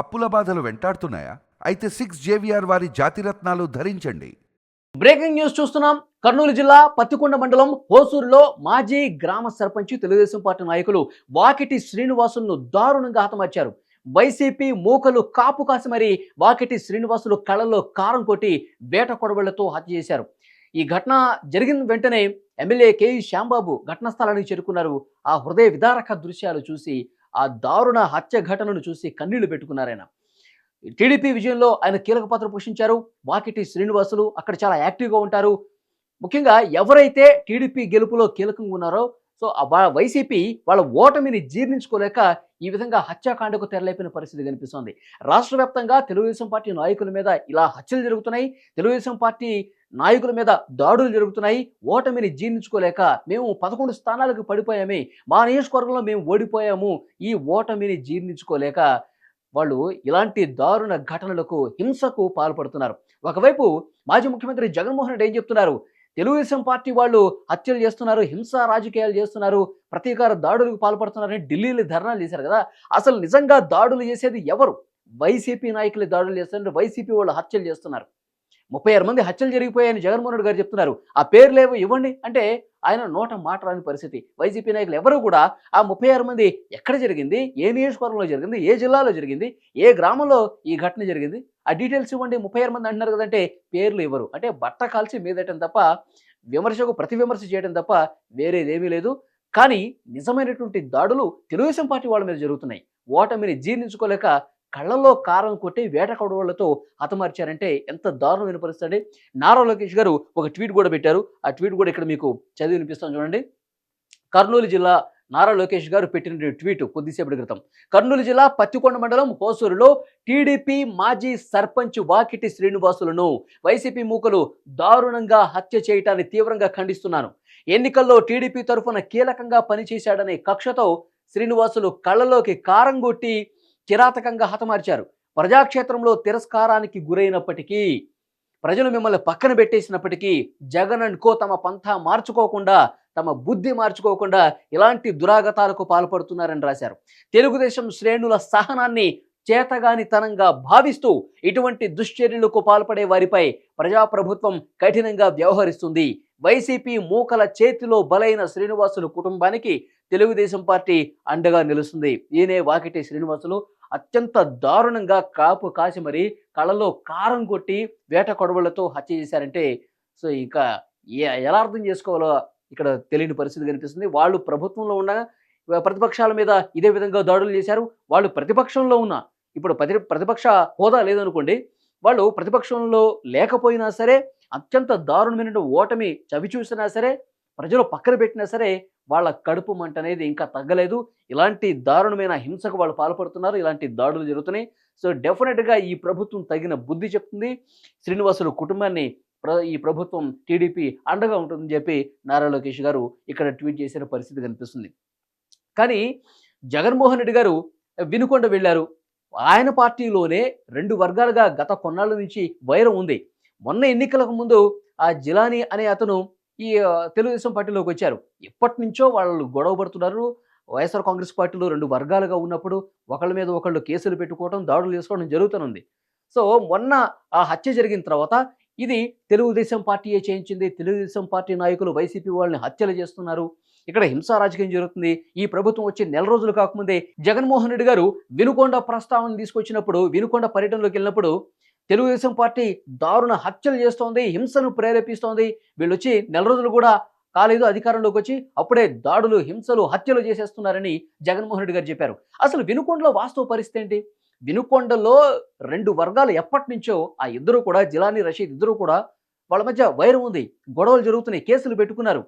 అప్పుల బాధలు వెంటాడుతున్నాయా? అయితే సిక్స్ జేవిఆర్ వారి జాతిరత్నాలు ధరించండి. బ్రేకింగ్ న్యూస్ చూస్తున్నాం. కర్నూలు జిల్లా పత్తికొండ మండలం హోసూరులో మాజీ గ్రామ సర్పంచ్ తెలుగుదేశం పార్టీ నాయకులు వాకిటి శ్రీనివాసులను దారుణంగా హతమార్చారు. వైసీపీ మూకలు కాపు కాసి మరి వాకిటి శ్రీనివాసులు కళ్ళలో కారం కొట్టి వేట కొడవళ్ళతో హత్య చేశారు. ఈ ఘటన జరిగిన వెంటనే ఎమ్మెల్యే కేఈ శ్యాంబాబు ఘటనా స్థలానికి చేరుకున్నారు. ఆ హృదయ విదారక దృశ్యాలు చూసి ఆ దారుణ హత్య ఘటనను చూసి కన్నీళ్ళు పెట్టుకున్నారాయన టీడీపీ విజయంలో ఆయన కీలక పాత్ర పోషించారు. వాకిటి శ్రీనివాసులు అక్కడ చాలా యాక్టివ్గా ఉంటారు. ముఖ్యంగా ఎవరైతే టీడీపీ గెలుపులో కీలకంగా ఉన్నారో సో వైసీపీ వాళ్ళ ఓటమిని జీర్ణించుకోలేక ఈ విధంగా హత్యాకాండకు తెరలేపిన పరిస్థితి కనిపిస్తోంది. రాష్ట్ర వ్యాప్తంగా తెలుగుదేశం పార్టీ నాయకుల మీద ఇలా హత్యలు జరుగుతున్నాయి. తెలుగుదేశం పార్టీ నాయకుల మీద దాడులు జరుగుతున్నాయి. ఓటమిని జీర్ణించుకోలేక మేము పదకొండు స్థానాలకు పడిపోయామే. మా నియోజకవర్గంలో మేము ఓడిపోయాము. ఈ ఓటమిని జీర్ణించుకోలేక వాళ్ళు ఇలాంటి దారుణ ఘటనలకు హింసకు పాల్పడుతున్నారు. ఒకవైపు మాజీ ముఖ్యమంత్రి జగన్మోహన్ రెడ్డి ఏం చెప్తున్నారు? తెలుగుదేశం పార్టీ వాళ్ళు హత్యలు చేస్తున్నారు హింసా రాజకీయాలు చేస్తున్నారు ప్రతీకార దాడులకు పాల్పడుతున్నారని ఢిల్లీలో ధర్నాలు చేశారు కదా. అసలు నిజంగా దాడులు చేసేది ఎవరు? వైసీపీ నాయకులు దాడులు చేస్తున్నారు వైసీపీ వాళ్ళు హత్యలు చేస్తున్నారు. ముప్పై ఆరు మంది హత్యలు జరిగిపోయాయని జగన్మోహన్ రెడ్డి గారు చెప్తున్నారు. ఆ పేర్లేవో ఇవ్వండి. అంటే ఆయన నోట మాట రాని పరిస్థితి. వైసీపీ నాయకులు ఎవరు కూడా ఆ ముప్పై ఆరు మంది ఎక్కడ జరిగింది? ఏ నియోజకవర్గంలో జరిగింది? ఏ జిల్లాలో జరిగింది? ఏ గ్రామంలో ఈ ఘటన జరిగింది? ఆ డీటెయిల్స్ ఇవ్వండి. ముప్పై ఆరు మంది అంటున్నారు కదంటే పేర్లు ఇవ్వరు అంటే బట్ట కాల్చి మీదటం తప్ప విమర్శకు ప్రతి విమర్శ చేయడం తప్ప వేరేదేమీ లేదు. కానీ నిజమైనటువంటి దాడులు తెలుగుదేశం పార్టీ వాళ్ళ మీద జరుగుతున్నాయి. ఓటమిని జీర్ణించుకోలేక కళ్ళల్లో కారం కొట్టి వేట కొడవళ్ళతో హతమార్చారంటే ఎంత దారుణమైన పరిస్థితి నారా లోకేష్ గారు ఒక ట్వీట్ కూడా పెట్టారు. ఆ ట్వీట్ కూడా ఇక్కడ మీకు చదివి వినిపిస్తాను చూడండి. కర్నూలు జిల్లా నారా లోకేష్ గారు పెట్టిన ట్వీట్ కొద్దిసేపటి క్రితం. కర్నూలు జిల్లా పత్తికొండ మండలం హోసూరులో టీడీపీ మాజీ సర్పంచ్ వాకిటి శ్రీనివాసులను వైసీపీ మూకలు దారుణంగా హత్య చేయటాన్ని తీవ్రంగా ఖండిస్తున్నాను. ఎన్నికల్లో టీడీపీ తరఫున కీలకంగా పనిచేశాడనే కక్షతో శ్రీనివాసులు కళ్ళలోకి కారం కొట్టి కిరాతకంగా హతమార్చారు. ప్రజాక్షేత్రంలో తిరస్కారానికి గురైనప్పటికీ ప్రజలు మిమ్మల్ని పక్కన పెట్టేసినప్పటికీ జగన్ అండ్ కో తమ పంథా మార్చుకోకుండా తమ బుద్ధి మార్చుకోకుండా ఇలాంటి దురాగతాలకు పాల్పడుతున్నారని రాశారు. తెలుగుదేశం శ్రేణుల సహనాన్ని చేతగానితనంగా భావిస్తూ ఇటువంటి దుశ్చర్యలకు పాల్పడే వారిపై ప్రజాప్రభుత్వం కఠినంగా వ్యవహరిస్తుంది. వైసీపీ మూకల చేతిలో బలైన శ్రీనివాసులు కుటుంబానికి తెలుగుదేశం పార్టీ అండగా నిలుస్తుంది. ఈయనే వాకిటి శ్రీనివాసులు. అత్యంత దారుణంగా కాపు కాసి మరి కళ్ళలో కారం కొట్టి వేట కొడవళ్ళతో హత్య చేశారంటే సో ఇంకా ఏ- ఎలా అర్థం చేసుకోవాలో ఇక్కడ తెలియని పరిస్థితి కనిపిస్తుంది. వాళ్ళు ప్రభుత్వంలో ఉన్న ప్రతిపక్షాల మీద ఇదే విధంగా దాడులు చేశారు. వాళ్ళు ప్రతిపక్షంలో ఉన్న ఇప్పుడు ప్రతి ప్రతిపక్ష హోదా లేదనుకోండి వాళ్ళు ప్రతిపక్షంలో లేకపోయినా సరే అత్యంత దారుణమైన ఓటమి చవి చూసినా సరే ప్రజలు పక్కన పెట్టినా సరే వాళ్ళ కడుపు మంట అనేది ఇంకా తగ్గలేదు. ఇలాంటి దారుణమైన హింసకు వాళ్ళు పాల్పడుతున్నారు. ఇలాంటి దాడులు జరుగుతున్నాయి. సో డెఫినెట్గా ఈ ప్రభుత్వం తగిన బుద్ధి చెప్తుంది. శ్రీనివాసుల కుటుంబాన్ని ప్ర ఈ ప్రభుత్వం టీడీపీ అండగా ఉంటుందని చెప్పి నారా లోకేష్ గారు ఇక్కడ ట్వీట్ చేసిన పరిస్థితి కనిపిస్తుంది. కానీ జగన్మోహన్ రెడ్డి గారు వినుకొండ వెళ్ళారు. ఆయన పార్టీలోనే రెండు వర్గాలుగా గత కొన్నాళ్ళ నుంచి వైరం ఉంది. మొన్న ఎన్నికలకు ముందు ఆ జిలానీ అనే అతను ఈ తెలుగుదేశం పార్టీలోకి వచ్చారు. ఎప్పటి నుంచో వాళ్ళు గొడవ పడుతున్నారు. వైఎస్ఆర్ కాంగ్రెస్ పార్టీలో రెండు వర్గాలుగా ఉన్నప్పుడు ఒకళ్ళ మీద ఒకళ్ళు కేసులు పెట్టుకోవడం దాడులు చేసుకోవడం జరుగుతుంది సో మొన్న ఆ హత్య జరిగిన తర్వాత ఇది తెలుగుదేశం పార్టీయే చేయించింది. తెలుగుదేశం పార్టీ నాయకులు వైసీపీ వాళ్ళని హత్యలు చేస్తున్నారు. ఇక్కడ హింసా రాజకీయం జరుగుతుంది. ఈ ప్రభుత్వం వచ్చి నెల రోజులు కాకముందే జగన్మోహన్ రెడ్డి గారు వినుకొండ ప్రస్తావన తీసుకొచ్చినప్పుడు వినుకొండ పర్యటనలోకి వెళ్ళినప్పుడు తెలుగుదేశం పార్టీ దారుణ హత్యలు చేస్తోంది హింసను ప్రేరేపిస్తోంది. వీళ్ళు వచ్చి నెల రోజులు కూడా కాలేదు అధికారంలోకి వచ్చి అప్పుడే దాడులు హింసలు హత్యలు చేసేస్తున్నారని జగన్మోహన్ రెడ్డి గారు చెప్పారు. అసలు వినుకొండలో వాస్తవ పరిస్థితి ఏంటి? వినుకొండలో రెండు వర్గాలు ఎప్పటి నుంచో ఆ ఇద్దరు కూడా జిలానీ రషీద్ ఇద్దరు కూడా వాళ్ళ మధ్య వైరం ఉంది. గొడవలు జరుగుతున్నాయి కేసులు పెట్టుకున్నారు.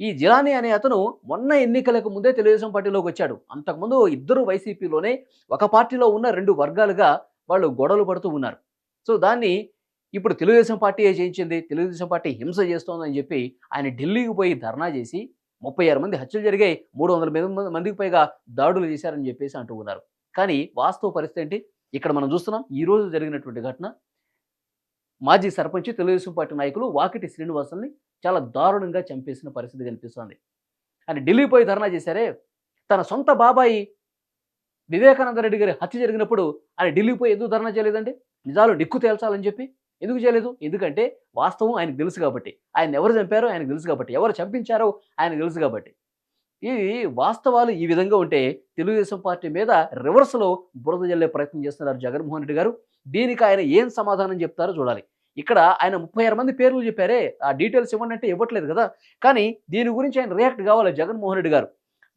ఈ జిలానీ అనే అతను మొన్న ఎన్నికలకు ముందే తెలుగుదేశం పార్టీలోకి వచ్చాడు. అంతకుముందు ఇద్దరు వైసీపీలోనే ఒక పార్టీలో ఉన్న రెండు వర్గాలుగా వాళ్ళు గొడవలు పడుతూ ఉన్నారు. సో దాన్ని ఇప్పుడు తెలుగుదేశం పార్టీ చేయించింది? తెలుగుదేశం పార్టీ హింస చేస్తోందని చెప్పి ఆయన ఢిల్లీకి పోయి ధర్నా చేసి ముప్పై ఆరు మంది హత్యలు జరిగాయి. మూడు వందల మంది- మందికి పైగా దాడులు చేశారని చెప్పేసి అంటూ ఉన్నారు. కానీ వాస్తవ పరిస్థితి ఏంటి? ఇక్కడ మనం చూస్తున్నాం ఈరోజు జరిగినటువంటి ఘటన మాజీ సర్పంచ్ తెలుగుదేశం పార్టీ నాయకులు వాకిటి శ్రీనివాసుల్ని చాలా దారుణంగా చంపేసిన పరిస్థితి కనిపిస్తోంది. ఆయన ఢిల్లీ పోయి ధర్నా చేశారే? తన సొంత బాబాయి వివేకానంద రెడ్డి గారి హత్య జరిగినప్పుడు ఆయన ఢిల్లీ పోయి ఎందుకు ధర్నా చేయలేదండి? నిజాలు నిక్కు తేల్చాలని చెప్పి ఎందుకు చేయలేదు? ఎందుకంటే వాస్తవం ఆయనకు తెలుసు కాబట్టి. ఆయన ఎవరు చంపారో ఆయనకు తెలుసు కాబట్టి. ఎవరు చంపించారో ఆయనకు తెలుసు కాబట్టి. ఇవి వాస్తవాలు ఈ విధంగా ఉంటే తెలుగుదేశం పార్టీ మీద రివర్స్లో బురద జల్లే ప్రయత్నం చేస్తున్నారు జగన్మోహన్ రెడ్డి గారు. దీనికి ఆయన ఏం సమాధానం చెప్తారో చూడాలి. ఇక్కడ ఆయన ముప్పై ఆరు మంది పేర్లు చెప్పారే. ఆ డీటెయిల్స్ ఇవ్వండి అంటే ఇవ్వట్లేదు కదా. కానీ దీని గురించి ఆయన రియాక్ట్ కావాలి జగన్మోహన్ రెడ్డి గారు.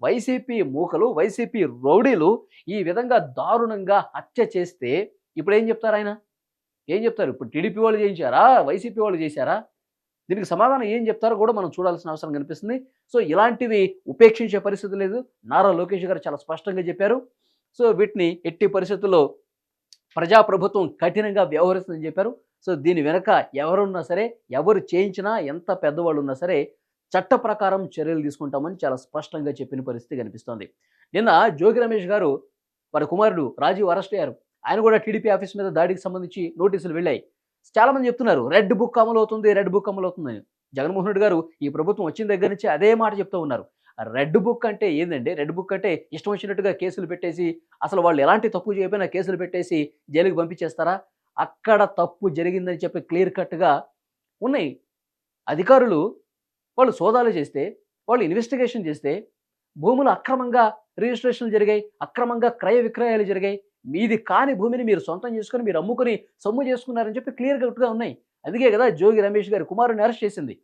వైసీపీ మూకలు వైసీపీ రౌడీలు ఈ విధంగా దారుణంగా హత్య చేస్తే ఇప్పుడు ఏం చెప్తారు ఆయన? ఏం చెప్తారు? ఇప్పుడు టీడీపీ వాళ్ళు చేయించారా? వైసీపీ వాళ్ళు చేశారా? దీనికి సమాధానం ఏం చెప్తారో కూడా మనం చూడాల్సిన అవసరం కనిపిస్తుంది. సో ఇలాంటివి ఉపేక్షించే పరిస్థితి లేదు. నారా లోకేష్ గారు చాలా స్పష్టంగా చెప్పారు. సో వీటిని ఎట్టి పరిస్థితుల్లో ప్రజాప్రభుత్వం కఠినంగా వ్యవహరిస్తుందని చెప్పారు. సో దీని వెనక ఎవరున్నా సరే ఎవరు చేయించినా ఎంత పెద్దవాళ్ళు ఉన్నా సరే చట్ట ప్రకారం చర్యలు తీసుకుంటామని చాలా స్పష్టంగా చెప్పిన పరిస్థితి కనిపిస్తోంది. నిన్న జోగి రమేష్ గారు వారి కుమారుడు రాజీవ్ అరెస్ట్ అయ్యారు. ఆయన కూడా టీడీపీ ఆఫీస్ మీద దాడికి సంబంధించి నోటీసులు వెళ్ళాయి. చాలా మంది చెప్తున్నారు రెడ్ బుక్ అమలు అవుతుంది రెడ్ బుక్ అమలు అవుతుందని జగన్మోహన్ రెడ్డి గారు ఈ ప్రభుత్వం వచ్చిన దగ్గర నుంచి అదే మాట చెప్తూ ఉన్నారు. రెడ్ బుక్ అంటే ఏందండి? రెడ్ బుక్ అంటే ఇష్టం వచ్చినట్టుగా కేసులు పెట్టేసి అసలు వాళ్ళు ఎలాంటి తప్పు చేయకపోయినా కేసులు పెట్టేసి జైలుకి పంపించేస్తారా? అక్కడ తప్పు జరిగిందని చెప్పి క్లియర్ కట్గా ఉన్నాయి. అధికారులు వాళ్ళు సోదాలు చేస్తే వాళ్ళు ఇన్వెస్టిగేషన్ చేస్తే భూములు అక్రమంగా రిజిస్ట్రేషన్లు జరిగాయి అక్రమంగా క్రయ విక్రయాలు జరిగాయి. మీది కాని భూమిని మీరు సొంతం చేసుకొని మీరు అమ్ముకొని సొమ్ము చేసుకున్నారని చెప్పి క్లియర్ కట్గా ఉన్నాయి. అందుకే కదా జోగి రమేష్ గారి కుమారుని అరెస్ట్ చేసింది.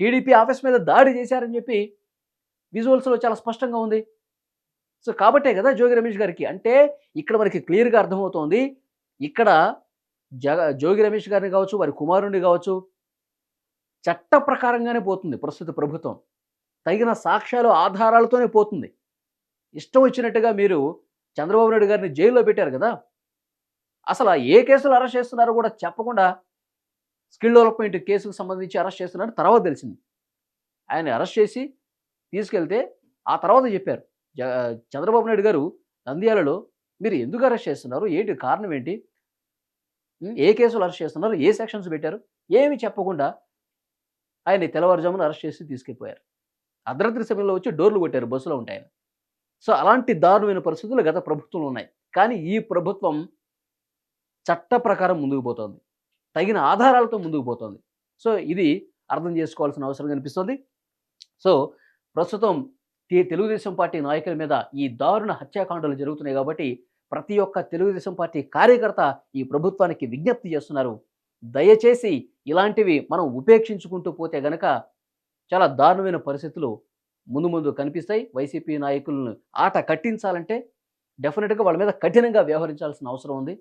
టీడీపీ ఆఫీస్ మీద దాడి చేశారని చెప్పి విజువల్స్లో చాలా స్పష్టంగా ఉంది. సో కాబట్టే కదా జోగి రమేష్ గారికి. అంటే ఇక్కడ మనకి క్లియర్గా అర్థమవుతోంది. ఇక్కడ జగ జోగి రమేష్ గారిని కావచ్చు వారి కుమారుడిని కావచ్చు చట్ట ప్రకారంగానే పోతుంది ప్రస్తుత ప్రభుత్వం. తగిన సాక్ష్యాలు ఆధారాలతోనే పోతుంది. ఇష్టం వచ్చినట్టుగా మీరు చంద్రబాబు నాయుడు గారిని జైల్లో పెట్టారు కదా. అసలు ఏ కేసులు అరెస్ట్ చేస్తున్నారో కూడా చెప్పకుండా స్కిల్ డెవలప్మెంట్ కేసుకు సంబంధించి అరెస్ట్ చేస్తున్నారు తర్వాత తెలిసింది. ఆయన అరెస్ట్ చేసి తీసుకెళ్తే ఆ తర్వాత చెప్పారు. చంద్రబాబు నాయుడు గారు నంద్యాలలో మీరు ఎందుకు అరెస్ట్ చేస్తున్నారు? ఏంటి కారణం ఏంటి? ఏ కేసులు అరెస్ట్ చేస్తున్నారు? ఏ సెక్షన్స్ పెట్టారు? ఏమి చెప్పకుండా ఆయన తెల్లవారుజామున అరెస్ట్ చేసి తీసుకెళ్ళిపోయారు. అర్ధరాత్రి సమయంలో వచ్చి డోర్లు కొట్టారు బస్సులో ఉంటాయని. సో అలాంటి దారుణమైన పరిస్థితులు గత ప్రభుత్వంలో ఉన్నాయి. కానీ ఈ ప్రభుత్వం చట్ట ప్రకారం ముందుకు పోతుంది. తగిన ఆధారాలతో ముందుకు పోతుంది. సో ఇది అర్థం చేసుకోవాల్సిన అవసరం కనిపిస్తుంది. సో ప్రస్తుతం తెలుగుదేశం పార్టీ నాయకుల మీద ఈ దారుణ హత్యాకాండలు జరుగుతున్నాయి కాబట్టి ప్రతి ఒక్క తెలుగుదేశం పార్టీ కార్యకర్త ఈ ప్రభుత్వానికి విజ్ఞప్తి చేస్తున్నారు. దయచేసి ఇలాంటివి మనం ఉపేక్షించుకుంటూ పోతే గనక చాలా దారుణమైన పరిస్థితులు ముందు ముందు కనిపిస్తాయి. వైసీపీ నాయకులను ఆట కట్టించాలంటే డెఫినెట్గా వాళ్ళ మీద కఠినంగా వ్యవహరించాల్సిన అవసరం ఉంది.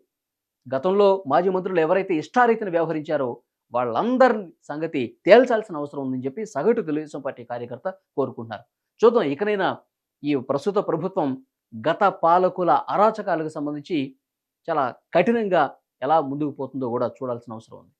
గతంలో మాజీ మంత్రులు ఎవరైతే ఇష్టారీతిని వ్యవహరించారో వాళ్ళందరి సంగతి తేల్చాల్సిన అవసరం ఉందని చెప్పి సగటు తెలుగుదేశం పార్టీ కార్యకర్త కోరుకుంటున్నారు. చూద్దాం ఇకనైనా ఈ ప్రస్తుత ప్రభుత్వం గత పాలకుల అరాచకాలకు సంబంధించి చాలా కఠినంగా ఎలా ముందుకు పోతుందో కూడా చూడాల్సిన అవసరం ఉంది.